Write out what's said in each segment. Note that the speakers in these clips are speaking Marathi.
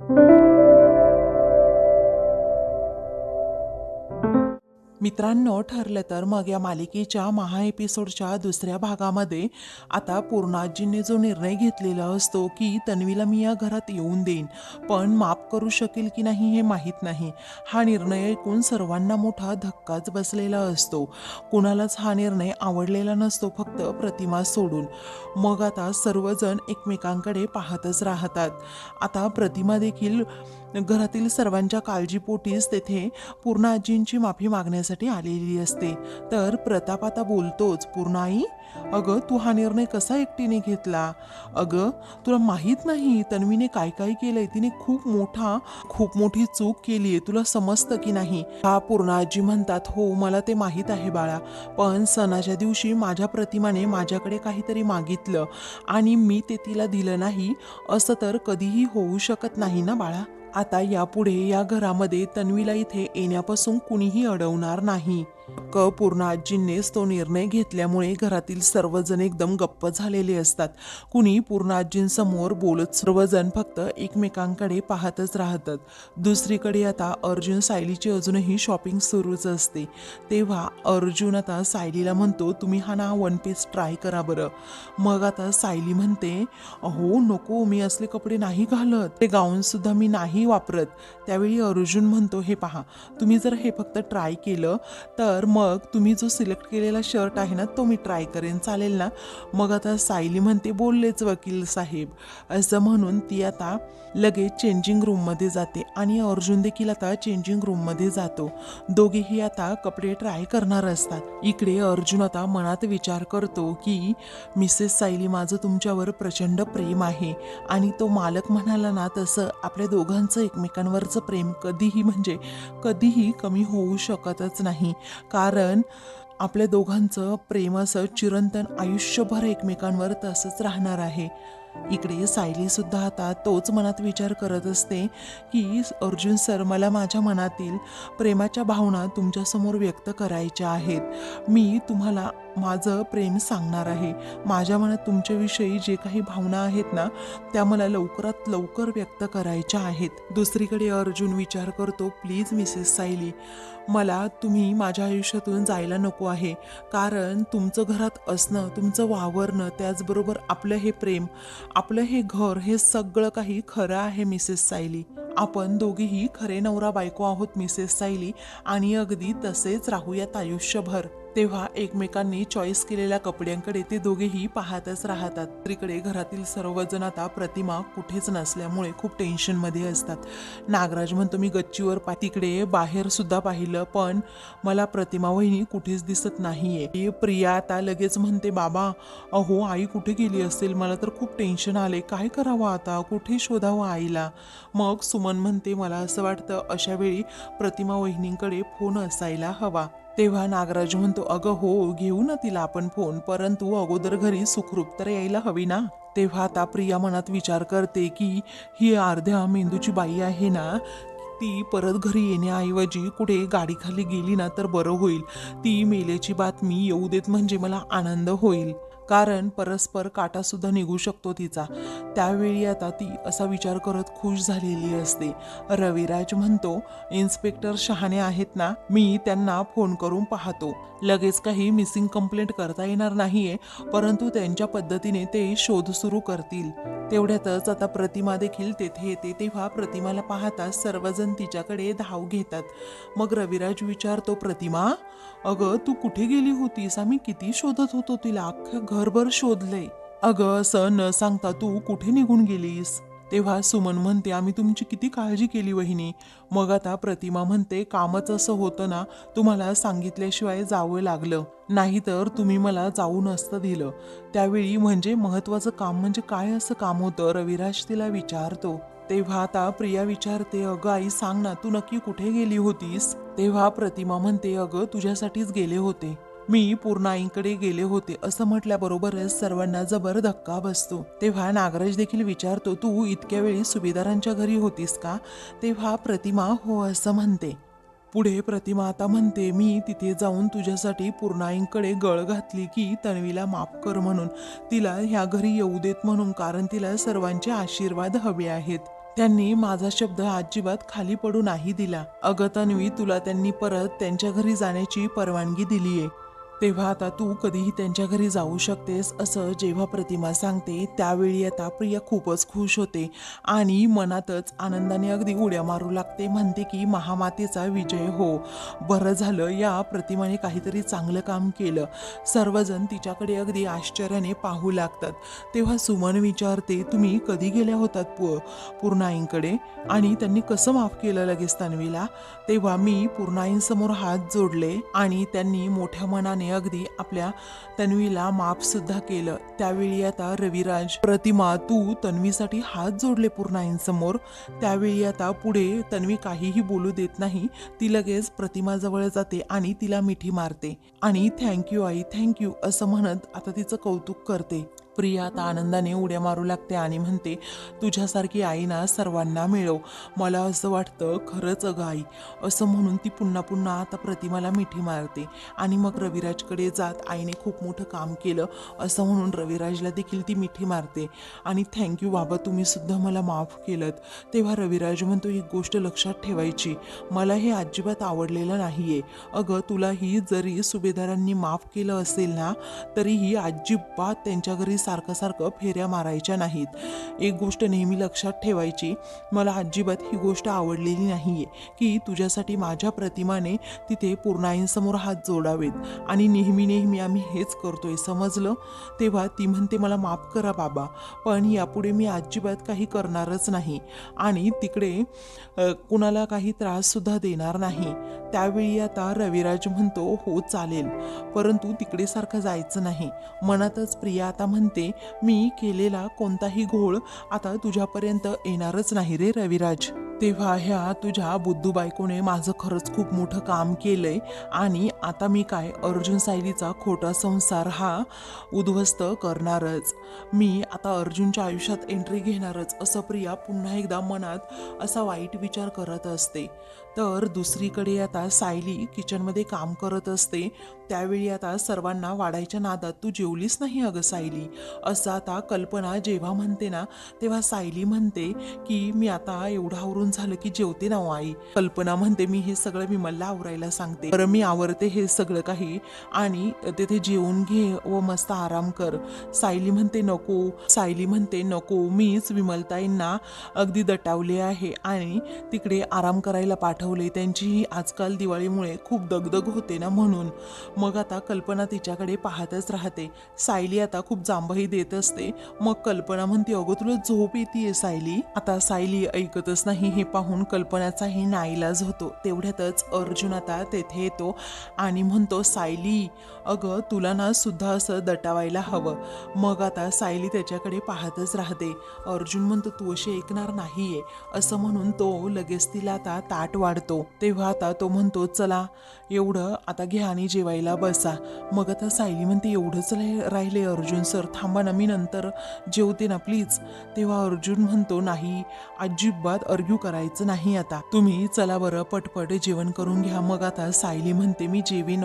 thank you मित्रांनो ठरलं तर मग या मालिकेच्या महा एपिसोडच्या दुसऱ्या भागामध्ये आता पूर्णाजींनी जो निर्णय घेतलेला असतो की तन्वीला मी या घरात येऊन देईन पण माफ करू शकेल की नाही हे माहीत नाही. हा निर्णय ऐकून सर्वांना मोठा धक्काच बसलेला असतो. कुणालाच हा निर्णय आवडलेला नसतो फक्त प्रतिमा सोडून. मग आता सर्वजण एकमेकांकडे पाहतच राहतात. आता प्रतिमा देखील घरातील सर्वांच्या काळजीपोटीच तेथे पूर्ण आजींची माफी मागण्यासाठी आलेली असते. तर प्रताप आता बोलतोच पूर्णाई अगं तू हा निर्णय कसा एकटीने घेतला? अगं तुला माहीत नाही तन्वीने काय काय केलंय तिने खूप मोठा खूप मोठी चूक केली आहे तुला समजतं की नाही? हा पूर्ण आजी म्हणतात हो मला ते माहीत आहे बाळा पण सणाच्या दिवशी माझ्या प्रतिमाने माझ्याकडे काहीतरी मागितलं आणि मी ते तिला दिलं नाही असं तर कधीही होऊ शकत नाही ना बाळा? आता यापुढे या घरामध्ये तन्वीला इथे येण्यापासून कुणीही अडवणार नाही. क पूर्णाजींनीच तो निर्णय घेतल्यामुळे घरातील सर्वजण एकदम गप्प झालेले असतात. कुणी पूर्णाजींसमोर बोलत सर्वजण फक्त एकमेकांकडे पाहतच राहतात. दुसरीकडे आता अर्जुन सायलीची अजूनही शॉपिंग सुरूच असते. तेव्हा अर्जुन आता सायलीला म्हणतो तुम्ही हा ना वन पीस ट्राय करा बरं. मग आता सायली म्हणते अहो नको मी असले कपडे नाही घालत. ते गाऊन सुद्धा मी नाही वापरत. त्यावेळी अर्जुन म्हणतो हे पहा तुम्ही जर हे फक्त ट्राय केलं तर तर मग तुम्ही जो सिलेक्ट केलेला शर्ट आहे ना तो मी ट्राय करेन. चालेल ना? मग आता सायली म्हणते बोललेच वकील साहेब. असं म्हणून ती आता लगेच चेंजिंग रूममध्ये जाते आणि अर्जुन देखील आता चेंजिंग रूममध्ये जातो. दोघेही आता कपडे ट्राय करणार असतात. इकडे अर्जुन आता मनात विचार करतो की मिसेस सायली माझं तुमच्यावर प्रचंड प्रेम आहे. आणि तो मालक म्हणाला ना तसं आपल्या दोघांचं एकमेकांवरचं प्रेम कधीही म्हणजे कधीही कमी होऊ शकतच नाही. कारण आपल्या दोघांचं प्रेमाचं चिरंतन आयुष्यभर एकमेकांवर तसंच राहणार आहे. इकडे सायलीसुद्धा आता तोच मनात विचार करत असते की अर्जुन सर मला माझ्या मनातील प्रेमाच्या भावना तुमच्यासमोर व्यक्त करायच्या आहेत. मी तुम्हाला माझं प्रेम सांगणार आहे. माझ्या मनात तुमच्याविषयी जे काही भावना आहेत ना त्या मला लवकरात लवकर व्यक्त करायच्या आहेत. दुसरीकडे अर्जुन विचार करतो प्लीज मिसेस सायली मला तुम्ही माझ्या आयुष्यातून जायला नको आहे. कारण तुमचं घरात असणं तुमचं वावरणं त्याचबरोबर आपलं हे प्रेम आपलं हे घर हे सगळं काही खरं आहे मिसेस सायली. आपण दोघीही खरे नवरा बायको आहोत मिसेस सायली. आणि अगदी तसेच राहूयात आयुष्यभर. तेव्हा एकमेकांनी चॉईस केलेल्या कपड्यांकडे ते दोघेही पाहतच राहतात. दुसरीकडे घरातील सर्वजण आता प्रतिमा कुठेच नसल्यामुळे खूप टेन्शनमध्ये असतात. नागराज म्हणतो मी गच्चीवर पा तिकडे बाहेर सुद्धा पाहिलं पण मला प्रतिमा वहिनी कुठेच दिसत नाहीये. प्रिया आता लगेच म्हणते बाबा अहो आई कुठे गेली असेल? मला तर खूप टेन्शन आले काय करावं आता? कुठे शोधावं आईला? मग सुमन म्हणते मला असं वाटतं अशा वेळी प्रतिमा वहिनींकडे फोन असायला हवा. तेव्हा नागराज म्हणतो अगं हो घेऊ ना तिला आपण फोन परंतु अगोदर घरी सुखरूप तर यायला हवी ना? तेव्हा आता प्रिया मनात विचार करते की ही अर्ध्या मेंदूची बाई आहे ना? ती परत घरी येण्याऐवजी कुठे गाडीखाली गेली ना तर बरं होईल. ती मेलेची बातमी येऊ देत म्हणजे मला आनंद होईल. कारण परस्पर काटासुद्धा निघू शकतो तिचा. त्यावेळी आता ती असा विचार करत खुश झालेली असते. रविराज म्हणतो इन्स्पेक्टर शहाणे आहेत ना मी त्यांना फोन करून पाहतो. लगेच काही मिसिंग कंप्लेंट करता येणार नाहीये परंतु त्यांच्या पद्धतीने ते शोध सुरू करतील. तेवढ्यातच आता प्रतिमा देखील तेथे येते तेव्हा प्रतिमाला पाहता सर्वजण तिच्याकडे धाव घेतात. मग रविराज विचारतो प्रतिमा अगं तू कुठे गेली होतीस? आम्ही किती शोधत होतो तिला. अख्खं घरभर शोधलंय. अगं असं न सांगता तू कुठे निघून गेलीस? तेव्हा सुमन म्हणते आम्ही तुमची किती काळजी केली वहिनी. मग आता प्रतिमा म्हणते कामच असं होतं ना तुम्हाला सांगितल्याशिवाय जावं लागलं. नाहीतर तुम्ही मला जाऊ नसतं दिलं. त्यावेळी म्हणजे महत्वाचं काम म्हणजे काय असं काम होतं रविराज तिला विचारतो. तेव्हा आता प्रिया विचारते अगं आई सांग ना तू नक्की कुठे गेली होतीस? तेव्हा प्रतिमा म्हणते अगं तुझ्यासाठीच गेले होते. मी पूर्णाईंकडे गेले होते असं म्हटल्याबरोबरच सर्वांना जबर धक्का बसतो. तेव्हा नागराज देखील विचारतो तू इतक्या वेळी सुभेदारांच्या घरी होतीस का? तेव्हा प्रतिमा हो असं म्हणते. पुढे प्रतिमा आता म्हणते मी तिथे जाऊन तुझ्यासाठी पूर्णाईंकडे गळ घातली की तन्वीला माफ कर म्हणून. तिला ह्या घरी येऊ देत म्हणून कारण तिला सर्वांचे आशीर्वाद हवे आहेत. त्यांनी माझा शब्द अजिबात खाली पडू नाही दिला. अगं तन्वी तुला त्यांनी परत त्यांच्या घरी जाण्याची परवानगी दिलीये. तेव्हा आता तू कधीही त्यांच्या घरी जाऊ शकतेस असं जेव्हा प्रतिमा सांगते त्यावेळी आता प्रिया खूपच खुश होते आणि मनातच आनंदाने अगदी उड्या मारू लागते म्हणते की महामातेचा विजय हो. बरं झालं या प्रतिमाने काहीतरी चांगलं काम केलं. सर्वजण तिच्याकडे अगदी आश्चर्याने पाहू लागतात. तेव्हा सुमन विचारते तुम्ही कधी गेल्या होतात पु पूर्णाईंकडे? आणि त्यांनी कसं माफ केलं लगेच तन्वीला? तेव्हा मी पूर्णाईंसमोर हात जोडले आणि त्यांनी मोठ्या मनाने अगदी आपल्या तन्वीला माप सुद्धा केलं. त्यावेळी आता रविराज प्रतिमा तू तन्वीसाठी हात जोडले पूर्णाईंसमोर. त्यावेळी आता पुढे तन्वी काहीही बोलू देत नाही. ती लगेच प्रतिमाजवळ जाते आणि तिला मिठी मारते. आणि थँक्यू आई थँक्यू असं म्हणत आता तिचं कौतुक करते. प्रिया आता आनंदाने उड्या मारू लागते आणि म्हणते तुझ्यासारखी आई ना सर्वांना मिळव. मला असं वाटतं खरंच अगं आई. असं म्हणून ती पुन्हा पुन्हा आता प्रतिमाला मिठी मारते आणि मग रविराजकडे जात आईने खूप मोठं काम केलं. असं म्हणून रविराजला देखील ती मिठी मारते. आणि थँक्यू बाबा तुम्ही सुद्धा मला माफ केलं तेव्हा रविराज म्हणतो एक गोष्ट लक्षात ठेवायची. मला हे अजिबात आवडलेलं नाही आहे अगं तुलाही जरी सुभेदारांनी माफ केलं असेल ना तरीही अजिबात त्यांच्या घरी सारखं सारखं फेऱ्या मारायच्या नाहीत. एक गोष्ट नेहमी लक्षात ठेवायची मला अजिबात ही गोष्ट आवडलेली नाही आहे की तुझ्यासाठी माझ्या प्रतिमाने तिथे पूर्णाईंसमोर हात जोडावेत. आणि नेहमी नेहमी आम्ही हेच करतोय समजलं? तेव्हा ती म्हणते मला माफ करा बाबा पण यापुढे मी अजिबात काही करणारच नाही. आणि तिकडे कुणाला काही त्राससुद्धा देणार नाही. त्यावेळी आता रविराज म्हणतो हो चालेल. परंतु तिकडे सारखं जायचं नाही. मनातच प्रिया आता म्हणते मी केलेला कोणताही घोळ आता तुझ्यापर्यंत येणारच नाही रे रविराज. तेव्हा ह्या तुझ्या बुद्धू बायकोने माझं खरंच खूप मोठं काम केलंय आणि आता मी काय अर्जुन सायलीचा खोटा संसार हा उद्ध्वस्त करणारच. मी आता अर्जुनच्या आयुष्यात एंट्री घेणारच असं प्रिया पुन्हा एकदा मनात असा वाईट विचार करत असते. तर दुसरीकडे आता सायली किचनमध्ये काम करत असते. त्यावेळी आता सर्वांना वाढायच्या नादात तू जेवलीस नाही अगं सायली. असं आता कल्पना जेव्हा म्हणते ना तेव्हा सायली म्हणते की मी आता एवढं आवरून झालं की जेवते ना हो आई. कल्पना म्हणते मी हे सगळं मी मला आवरायला सांगते. बरं मी आवरते हे सगळं काही आणि तिथे जेवून घे व मस्त आराम कर. सायली म्हणते नको. सायली म्हणते नको. मीच विमलताईंना अगदी दटावले आहे आणि तिकडे आराम करायला आठवले. त्यांचीही आजकाल दिवाळीमुळे खूप दगदग होते ना म्हणून. मग आता कल्पना तिच्याकडे पाहतच राहते. सायली आता खूप जांभही देत असते. मग कल्पना म्हणते अगं तुला झोप येते सायली. आता सायली ऐकतच नाही. हे पाहून कल्पनाचाही नाईलाज होतो. तेवढ्यातच अर्जुन आता तेथे येतो आणि म्हणतो सायली अगं तुला ना सुद्धा असं दटावायला हवं. मग आता सायली त्याच्याकडे पाहतच राहते. अर्जुन म्हणतो तू अशी ऐकणार नाहीये. असं म्हणून तो लगेच तिला आता ताट काढतो तेव्हा आता तो म्हणतो चला एवढं आता घ्या आणि जेवायला बसा. मग आता सायली म्हणते एवढंच राहिले अर्जुन सर थांबा ना मी नंतर जेवते ना प्लीज. तेव्हा अर्जुन म्हणतो नाही अजिबात अर्ग्यू करायचं नाही आता. तुम्ही चला बरं पटपट जेवण करून घ्या. मग आता सायली म्हणते मी जेवेन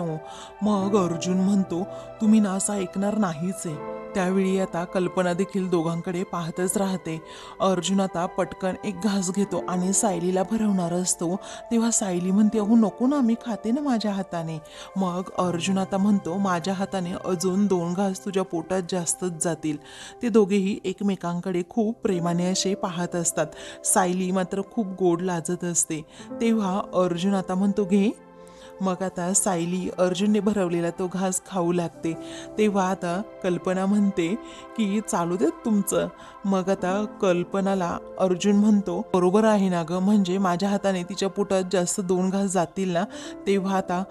मग अर्जुन म्हणतो तुम्ही ना असं ऐकणार नाहीच आहे. त्यावेळी आता कल्पना देखील दोघांकडे पाहतच राहते. अर्जुन आता पटकन एक घास घेतो आणि सायलीला भरवणार असतो. तेव्हा सायली म्हणते अहो नको ना मी खाते ना माझ्या हाताने. मग अर्जुन आता म्हणतो माझ्या हाताने अजून दोन घास तुझ्या पोटात जास्तच जातील. ते दोघेही एकमेकांकडे खूप प्रेमाने असे पाहत असतात. सायली मात्र खूप गोड लाजत असते. तेव्हा अर्जुन आता म्हणतो घे. मग आता सायली अर्जुनने भरवलेला तो घास खाऊ लागते. तेव्हा आता कल्पना म्हणते की चालू देत तुमचं. मग आता कल्पनाला अर्जुन म्हणतो बरोबर आहे ना गं म्हणजे माझ्या हाताने तिच्या पोटात जास्त दोन घास जातील ना? तेव्हा आता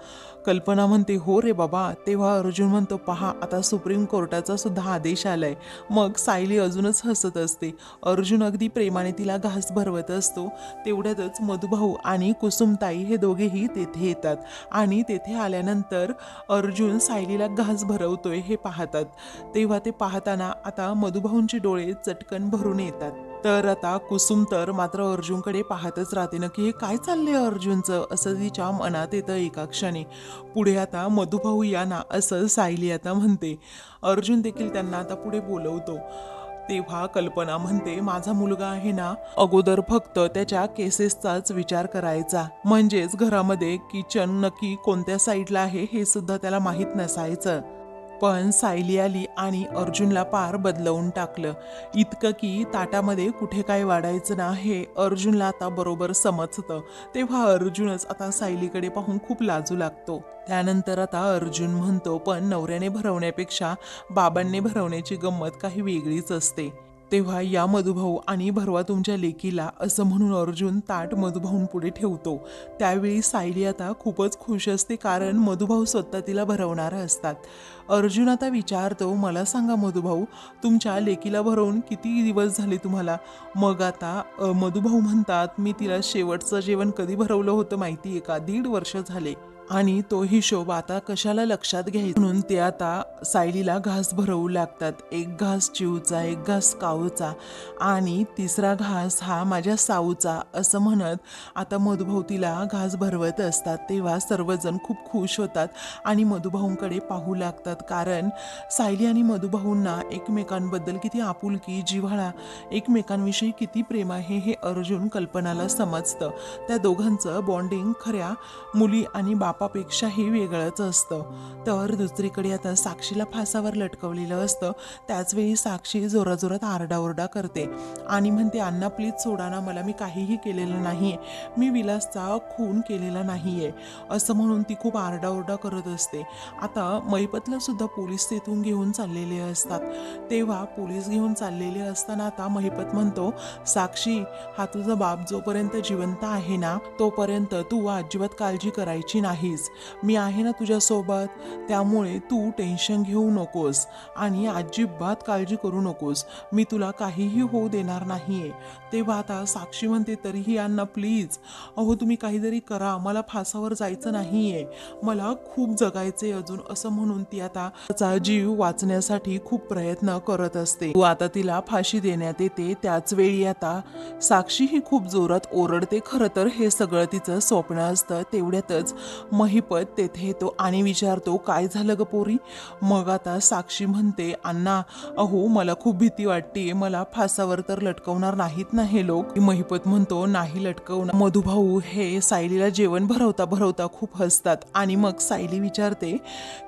कल्पना म्हणते हो रे बाबा. तेव्हा अर्जुन म्हणतो पहा आता सुप्रीम कोर्टाचा सुद्धा आदेश आलाय. मग सायली अजूनच हसत असते. अर्जुन अगदी प्रेमाने तिला घास भरवत असतो. तेवढ्यातच मधुभाऊ आणि कुसुमताई हे दोघेही तेथे येतात. आणि तेथे आल्यानंतर अर्जुन सायलीला घास भरवतोय हे पाहतात. तेव्हा ते पाहताना आता मधुभाऊंचे डोळे चटकन भरून येतात. तर आता कुसुम तर मात्र अर्जुनकडे पाहतच राहते ना की हे काय चाललंय अर्जुनचं? असं तिच्या मनात येतं एका क्षणी. पुढे आता मधुभाऊ या ना असं सायली आता म्हणते. अर्जुन देखील त्यांना आता पुढे बोलवतो. तेव्हा कल्पना म्हणते माझा मुलगा आहे ना अगोदर फक्त त्याच्या केसेसचाच विचार करायचा. म्हणजेच घरामध्ये किचन नक्की कोणत्या साईडला आहे हे सुद्धा त्याला माहीत नसायचं. पण सायली आली आणि अर्जुनला पार बदलवून टाकलं. इतकं की ताटामध्ये कुठे काय वाढायचं ना हे अर्जुनला आता बरोबर समजतं. तेव्हा अर्जुनच आता सायलीकडे पाहून खूप लाजू लागतो. त्यानंतर आता अर्जुन म्हणतो पण नवऱ्याने भरवण्यापेक्षा बाबांनी भरवण्याची गंमत काही वेगळीच असते. तेव्हा या मधुभाऊ आणि भरवा तुमच्या लेकीला असं म्हणून अर्जुन ताट मधुभाऊन पुढे ठेवतो. त्यावेळी सायली आता खूपच खुश असते कारण मधुभाऊ स्वतः तिला भरवणारा असतात. अर्जुन आता विचारतो मला सांगा मधुभाऊ तुमच्या लेकीला भरवून किती दिवस झाले तुम्हाला? मग आता मधुभाऊ म्हणतात मी तिला शेवटचं जेवण कधी भरवलं होतं माहिती आहे का? दीड वर्ष झाले. आणि तो हिशोब आता कशाला लक्षात घ्यायचा? म्हणून ते आता सायलीला घास भरवू लागतात. एक घास चिवचा एक घास काऊचा आणि तिसरा घास हा माझ्या साऊचा असं म्हणत आता मधुभाऊ तिला घास भरवत असतात. तेव्हा सर्वजण खूप खुश होतात आणि मधुभाऊंकडे पाहू लागतात. कारण सायली आणि मधुभाऊंना एकमेकांबद्दल किती आपुलकी जिव्हाळा एकमेकांविषयी किती प्रेम आहे हे अर्जुन कल्पनाला समजतं. त्या दोघांचं बॉन्डिंग खऱ्या मुली आणि बापापेक्षाही वेगळंच असतं. तर दुसरीकडे आता साक्षीला फासावर लटकवलेलं असतं. त्याचवेळी साक्षी जोराजोरात आरडाओरडा करते. आणि म्हणते अण्णा प्लीज सोडा ना मला मी काहीही केलेलं नाही मी विलासचा खून केलेला नाही आहे असं म्हणून ती खूप आरडाओरडा करत असते. आता मैपतला सुद्धा पोलीस तेथून घेऊन चाललेले असतात. तेव्हा पोलीस घेऊन चाललेले असताना आता महिपत म्हणतो साक्षी हा तुझा बाप जोपर्यंत जिवंत आहे ना तोपर्यंत तू अजिबात काळजी करायची नाहीस. मी आहे ना तुझ्यासोबत. त्यामुळे तू टेन्शन घेऊ नकोस आणि अजिबात काळजी करू नकोस. मी तुला काहीही होऊ देणार नाहीये. तेव्हा आता साक्षी म्हणते तरीही यांना प्लीज. अहो तुम्ही काहीतरी करा. मला फासावर जायचं नाहीये. मला खूप जगायचे अजून असं म्हणून ती आता त्याचा जीव वाचण्यासाठी खूप प्रयत्न करत असते. आता तिला फाशी देण्यात येते त्याच वेळी आता साक्षी ही खूप जोरात ओरडते. खरं तर हे सगळं तिचं स्वप्न असतं तेवढ्यातच महिपत तेथे येतो आणि विचारतो काय झालं ग पोरी? मग आता साक्षी म्हणते अण्णा अहो मला खूप भीती वाटते. मला फासावर तर लटकवणार नाहीत ना हे लोक. महिपत म्हणतो नाही लटकवणार. मधुभाऊ हे सायलीला जेवण भरवता भरवता खूप हसतात आणि मग सायली विचारते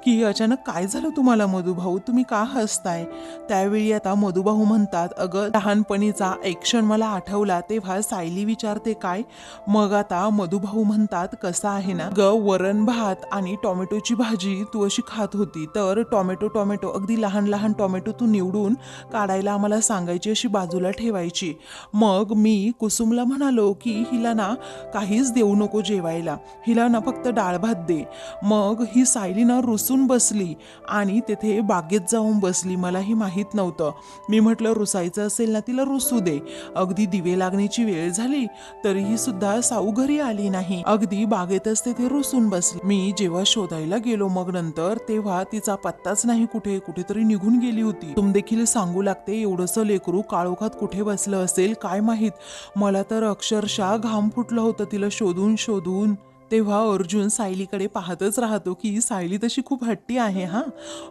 की अचानक काय झालं तुम्हाला मधुभाऊ? तुम्ही का हसताय? त्यावेळी आता मधुभाऊ म्हणतात अगं लहानपणीचा एक क्षण मला आठवला तेव्हा सायली विचारते काय? मग आता मधुभाऊ म्हणतात कसं आहे ना? ग वरण भात आणि टोमॅटोची भाजी तू अशी खात होती तर टोमॅटो टोमॅटो अगदी लहान लहान टोमॅटो तू निवडून काढायला आम्हाला सांगायची अशी बाजूला ठेवायची. मग मी कुसुमला म्हणालो की हिला ना काहीच देऊ नको जेवायला हिला ना फक्त डाळ भात दे. मग ही सायली ना रुसून बसली. आणि तेथे बागेत जाऊन बसली. मलाही माहीत नव्हतं. मी म्हटलं रुसायचं असेल ना तिला रुसू दे. अगदी दिवे लागण्याची वेळ झाली तरीही सुद्धा साऊ घरी आली नाही. अगदी बागेतच तेथे रुसून बसली. मी जेव्हा शोधायला गेलो मग नंतर तेव्हा तिचा पत्ताच नाही कुठे. कुठेतरी निघून गेली होती. तुम देखील सांगू लागते एवढंसं लेकरू काळोखात कुठे बसलं असेल काय माहीत? मला तर अक्षरशः घाम फुटलं होतं तिला शोधून शोधून. तेव्हा अर्जुन सायलीकडे पाहतच राहतो की सायली तशी खूप हट्टी आहे हा.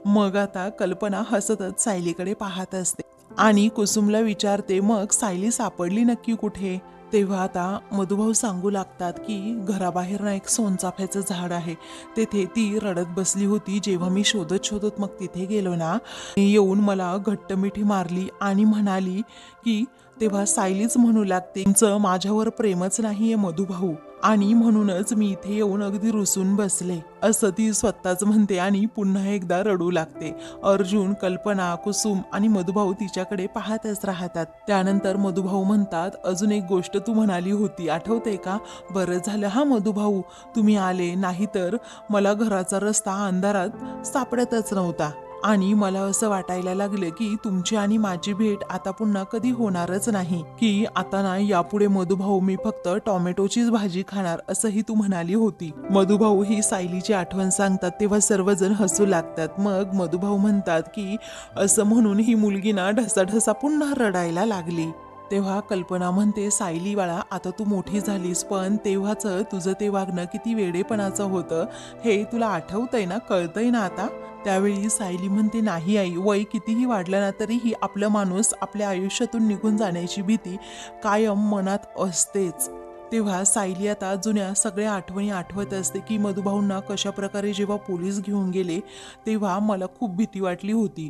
मग आता कल्पना हसतच सायलीकडे पाहत असते. आणि कुसुमला विचारते मग सायली सापडली नक्की कुठे? तेव्हा आता मधुभाऊ सांगू लागतात की घराबाहेर ना एक सोनचाफ्याचं झाड आहे. तेथे ती रडत बसली होती जेव्हा मी शोधत शोधत मग तिथे गेलो ना. येऊन मला घट्ट मिठी मारली आणि म्हणाली की तेव्हा सायलीच म्हणू लागते तुमचं माझ्यावर प्रेमच नाहीये मधुभाऊ आणि म्हणूनच मी इथे येऊन अगदी रुसून बसले. असं ती स्वतःच म्हणते आणि पुन्हा एकदा रडू लागते. अर्जुन कल्पना कुसुम आणि मधुभाऊ तिच्याकडे पाहतच राहतात. त्यानंतर मधुभाऊ म्हणतात अजून एक गोष्ट तू म्हणाली होती आठवते का? बरं झालं हा मधुभाऊ तुम्ही आले नाहीतर मला घराचा रस्ता अंधारात सापडतच नव्हता. आणि मला असं वाटायला लागलं की तुमची आणि माझी भेट आता पुन्हा कधी होणारच नाही. की आता ना यापुढे मधुभाऊ मी फक्त टोमॅटोचीच भाजी खाणार असंही तू म्हणाली होती. मधुभाऊ ही सायलीची आठवण सांगतात तेव्हा सर्वजण हसू लागतात. मग मधुभाऊ म्हणतात की असं म्हणून ही मुलगी ना ढसाढसा पुन्हा रडायला लागली. तेव्हा कल्पना म्हणते सायली बाळा आता तू मोठी झालीस पण तेव्हाचं तुझं ते वागणं किती वेडेपणाचं होतं हे तुला आठवतंय ना? कळतंय ना आता? त्यावेळी सायली म्हणते नाही आई वय कितीही वाढलं ना तरीही आपलं माणूस आपल्या आयुष्यातून निघून जाण्याची भीती कायम मनात असतेच. तेव्हा सायली आता जुन्या सगळ्या आठवणी आठवत असते की मधुभाऊंना कशाप्रकारे जेव्हा पोलीस घेऊन गेले तेव्हा मला खूप भीती वाटली होती.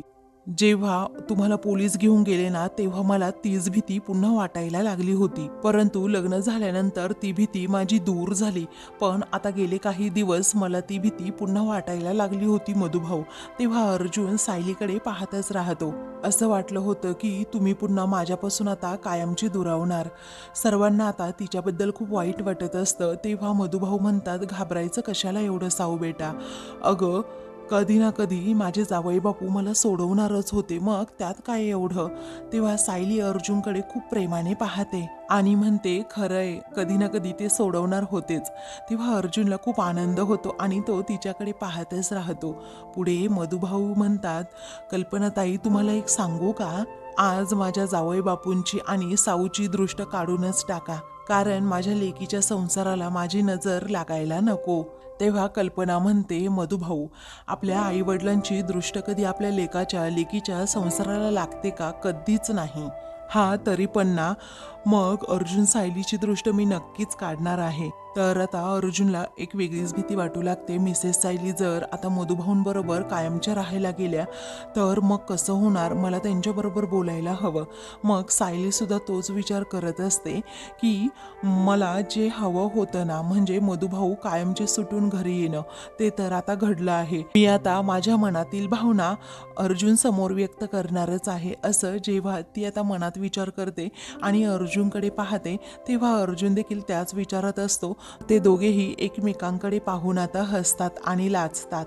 जेव्हा तुम्हाला पोलीस घेऊन गेले ना तेव्हा मला तीच भीती पुन्हा वाटायला लागली होती. परंतु लग्न झाल्यानंतर ती भीती माझी दूर झाली. पण आता गेले काही दिवस मला ती भीती पुन्हा वाटायला लागली होती मधुभाऊ. तेव्हा अर्जुन सायलीकडे पाहतच राहतो. असं वाटलं होतं की तुम्ही पुन्हा माझ्यापासून आता कायमची दुरावणार. सर्वांना आता तिच्याबद्दल खूप वाईट वाटत असतं. तेव्हा मधुभाऊ म्हणतात घाबरायचं कशाला एवढं साऊ बेटा? अगं कधी ना कधी माझे जावई बापू मला सोडवणारच होते. मग त्यात काय एवढं? तेव्हा सायली अर्जुनकडे खूप प्रेमाने पाहते आणि म्हणते खरंय कधी ना कधी ते सोडवणार होतेच. तेव्हा अर्जुनला खूप आनंद होतो आणि तो तिच्याकडे पाहतच राहतो. पुढे मधुभाऊ म्हणतात कल्पनाताई तुम्हाला एक सांगू का? आज माझ्या जावई बापूंची आणि साऊची दृष्ट काढूनच टाका. कारण माझ्या लेकीच्या संसाराला माझी नजर लागायला नको. तेव्हा कल्पना म्हणते मधुभाऊ आपल्या आईवडिलांची दृष्ट कधी आपल्या लेकाच्या लेकीच्या संसाराला लागते का कधीच नाही. हा तरी पण ना मग अर्जुन सायलीची दृष्ट मी नक्कीच काढणार आहे. तर आता अर्जुनला एक वेगळीच भीती वाटू लागते. मिसेस सायली जर आता मधुभाऊंबरोबर कायमच्या राहायला गेल्या तर मग कसं होणार? मला त्यांच्याबरोबर बोलायला हवं. मग सायलीसुद्धा तोच विचार करत असते की मला जे हवं होतं ना म्हणजे मधुभाऊ कायमचे सुटून घरी येणं ते तर आता घडलं आहे. मी आता माझ्या मनातील भावना अर्जुन समोर व्यक्त करणारच आहे. असं जेव्हा ती आता मनात विचार करते आणि अर्जुन अर्जुनकडे पाहते तेव्हा अर्जुन देखील त्याच विचारात असतो. ते दोघेही एकमेकांकडे पाहून आता हसतात आणि लाचतात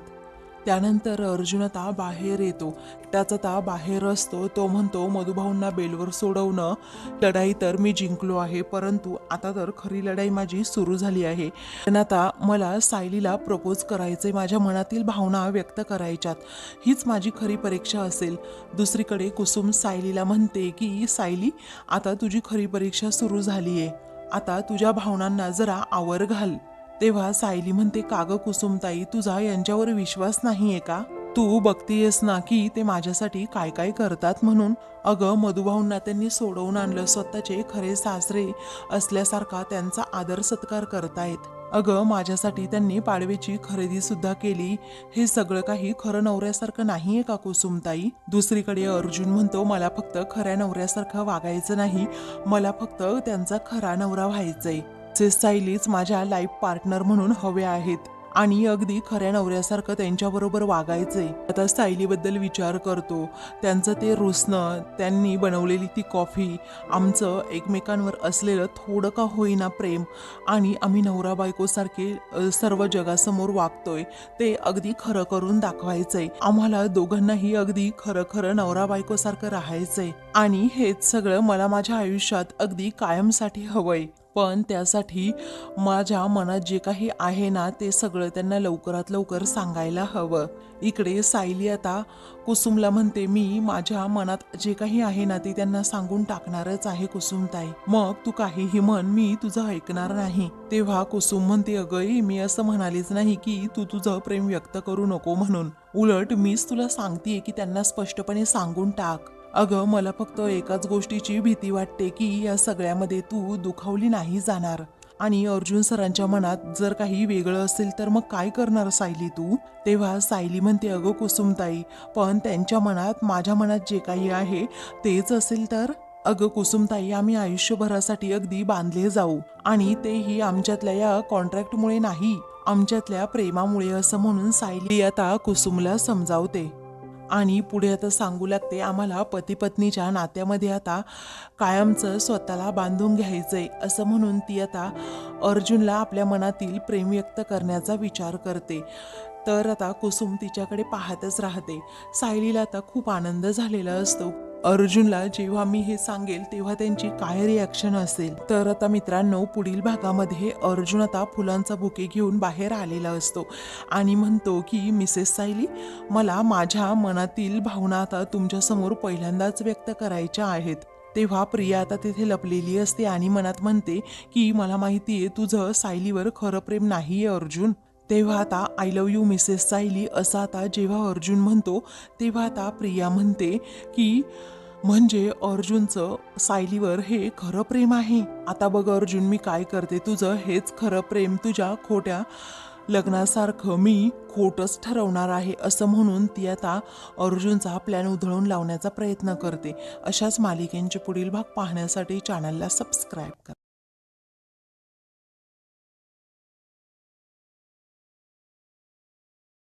त्यानंतर अर्जुन ता बाहेर येतो. त्याचा ता बाहेर असतो. तो म्हणतो मधुभाऊंना बेलवर सोडवणं लढाई तर मी जिंकलो आहे परंतु आता तर खरी लढाई माझी सुरू झाली आहे. पण आता मला सायलीला प्रपोज करायचे माझ्या मनातील भावना व्यक्त करायच्यात. हीच माझी खरी परीक्षा असेल. दुसरीकडे कुसुम सायलीला म्हणते की सायली आता तुझी खरी परीक्षा सुरू झाली आहे आता तुझ्या भावनांना जरा आवर घाल. तेव्हा सायली म्हणते काग कुसुमताई तुझा यांच्यावर विश्वास नाहीये का? तू बघतीयस ना की ते माझ्यासाठी काय काय करतात म्हणून? अगं मधुभाऊंना त्यांनी सोडवून आणलं स्वतःचे खरे सासरे असल्यासारखा त्यांचा आदर सत्कार करतायत. अगं माझ्यासाठी त्यांनी पाडवेची खरेदी सुद्धा केली. हे सगळं काही खरं नवऱ्यासारखं नाहीये का कुसुमताई? दुसरीकडे अर्जुन म्हणतो मला फक्त खऱ्या नवऱ्यासारखं वागायचं नाही. मला फक्त त्यांचा खरा नवरा व्हायचंय. जे सायलीच माझ्या लाईफ पार्टनर म्हणून हवे आहेत. आणि अगदी खऱ्या नवऱ्यासारखं त्यांच्याबरोबर वागायचे. आता सायलीबद्दल विचार करतो. त्यांचं ते रुसणं त्यांनी बनवलेली ती कॉफी आमचं एकमेकांवर असलेलं थोडं का होईना प्रेम आणि आम्ही नवरा बायकोसारखे सर्व जगासमोर वागतोय ते अगदी खरं करून दाखवायचंय आम्हाला दोघांनाही अगदी खरं खरं नवरा बायकोसारखं राहायचंय. आणि हेच सगळं मला माझ्या आयुष्यात अगदी कायमसाठी हवंय. पण त्यासाठी माझ्या मनात जे काही आहे ना ते सगळं त्यांना लवकरात लवकर सांगायला हवं. इकडे सायली आता कुसुमला म्हणते मी माझ्या मनात जे काही आहे ना ते त्यांना सांगून टाकणारच आहे कुसुमताई. मग तू काहीही म्हण मी तुझं ऐकणार नाही. तेव्हा कुसुम म्हणते अगं मी असं म्हणालीच नाही की तू तुझं प्रेम व्यक्त करू नको म्हणून. उलट मीच तुला सांगतेय की त्यांना स्पष्टपणे सांगून टाक. अगं मला फक्त एकाच गोष्टीची भीती वाटते की या सगळ्यामध्ये तू दुखावली नाही जाणार. आणि अर्जुन सरांच्या मनात जर काही वेगळं असेल तर मग काय करणार सायली तू? तेव्हा सायली म्हणते अगं कुसुमताई पण त्यांच्या मनात माझ्या मनात जे काही आहे तेच असेल तर? अगं कुसुमताई आम्ही आयुष्यभरासाठी अगदी बांधले जाऊ. आणि तेही आमच्यातल्या या कॉन्ट्रॅक्टमुळे नाही आमच्यातल्या प्रेमामुळे असं म्हणून सायली आता कुसुमला समजावते. आणि पुढे आता सांगू लागते आम्हाला पती पत्नीच्या नात्यामध्ये आता कायमचं स्वतःला बांधून घ्यायचं आहे असं म्हणून ती आता अर्जुनला आपल्या मनातील प्रेम व्यक्त करण्याचा विचार करते. तर आता कुसुम तिच्याकडे पाहतच राहते. सायलीला आता खूप आनंद झालेला असतो. अर्जुनला जेव्हा मी हे सांगेल तेव्हा त्यांची काय रिॲक्शन असेल? तर आता मित्रांनो पुढील भागामध्ये अर्जुन आता फुलांचा बुके घेऊन बाहेर आलेला असतो. आणि म्हणतो की मिसेस सायली मला माझ्या मनातील भावना आता तुमच्यासमोर पहिल्यांदाच व्यक्त करायच्या आहेत. तेव्हा प्रिया आता तिथे लपलेली असते आणि मनात म्हणते की मला माहिती आहे तुझं सायलीवर खरं प्रेम नाही आहे अर्जुन. तेव्हा आता I love you Mrs Sayali. असं आता जेव्हा अर्जुन म्हणतो तेव्हा आता प्रिया म्हणते की म्हणजे अर्जुनचं सायलीवर हे खरं प्रेम आहे. आता बघ अर्जुन मी काय करते तुझं हेच खरं प्रेम तुझ्या खोट्या लग्नासारखं मी खोटंच ठरवणार आहे असं म्हणून ती आता अर्जुनचा प्लॅन उधळून लावण्याचा प्रयत्न करते. अशाच मालिकेंचे पुढील भाग पाहण्यासाठी चॅनलला सबस्क्राईब करा.